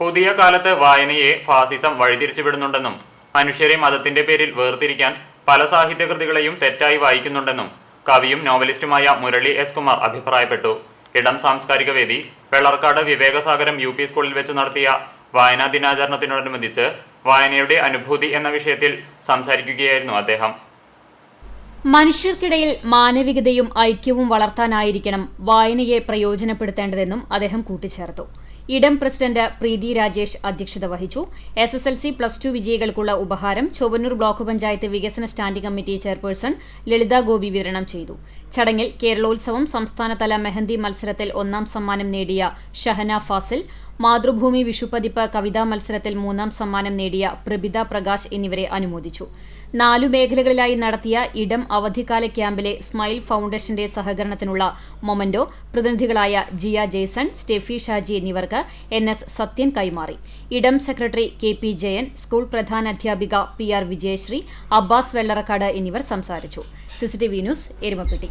പുതിയ കാലത്ത് വായനയെ ഫാസിസം വഴിതിരിച്ചുവിടുന്നുണ്ടെന്നും മനുഷ്യരെ മതത്തിന്റെ പേരിൽ വേർതിരിക്കാൻ പല സാഹിത്യകൃതികളെയും തെറ്റായി വായിക്കുന്നുണ്ടെന്നും കവിയും നോവലിസ്റ്റുമായ മുരളി എസ് കുമാർ അഭിപ്രായപ്പെട്ടു. ഇടം സാംസ്കാരിക വേദി വെള്ളർക്കാട് വിവേകസാഗരം യു സ്കൂളിൽ വെച്ച് നടത്തിയ വായനാ ദിനാചരണത്തിനോടനുബന്ധിച്ച് വായനയുടെ അനുഭൂതി എന്ന വിഷയത്തിൽ സംസാരിക്കുകയായിരുന്നു അദ്ദേഹം. മനുഷ്യർക്കിടയിൽ മാനവികതയും ഐക്യവും വളർത്താനായിരിക്കണം വായനയെ പ്രയോജനപ്പെടുത്തേണ്ടതെന്നും അദ്ദേഹം കൂട്ടിച്ചേർത്തു. ഇടം പ്രസിഡന്റ് പ്രീതി രാജേഷ് അധ്യക്ഷത വഹിച്ചു. S S L C plus two വിജയികൾക്കുള്ള ഉപഹാരം ചൊവ്വന്നൂർ ബ്ലോക്ക് പഞ്ചായത്ത് വികസന standing committee chairperson Lalitha Gopi വിതരണം ചെയ്തു. ചടങ്ങിൽ കേരളോത്സവം സംസ്ഥാനതല മെഹന്തി മത്സരത്തിൽ ഒന്നാം സമ്മാനം നേടിയ ഷഹന ഫാസിൽ മാതൃഭൂമി വിഷുപതിപ്പ് കവിതാ മത്സരത്തിൽ മൂന്നാം സമ്മാനം നേടിയ പ്രഭിത പ്രകാശ് എന്നിവരെ അനുമോദിച്ചു. നാലു മേഖലകളിലായി നടത്തിയ ഇടം അവധിക്കാല ക്യാമ്പിലെ സ്മൈൽ ഫൗണ്ടേഷന്റെ സഹകരണത്തിനുള്ള മൊമന്റോ പ്രതിനിധികളായ ജിയ ജെയ്സൺ സ്റ്റെഫി ഷാജി എന്നിവർക്ക് എൻ എസ് സത്യൻ കൈമാറി. ഇടം secretary K P Jayan school പ്രധാനാധ്യാപിക P R Vijayasree Abbas Vellarakkad എന്നിവർ സംസാരിച്ചു. CCTV news Erumapetty.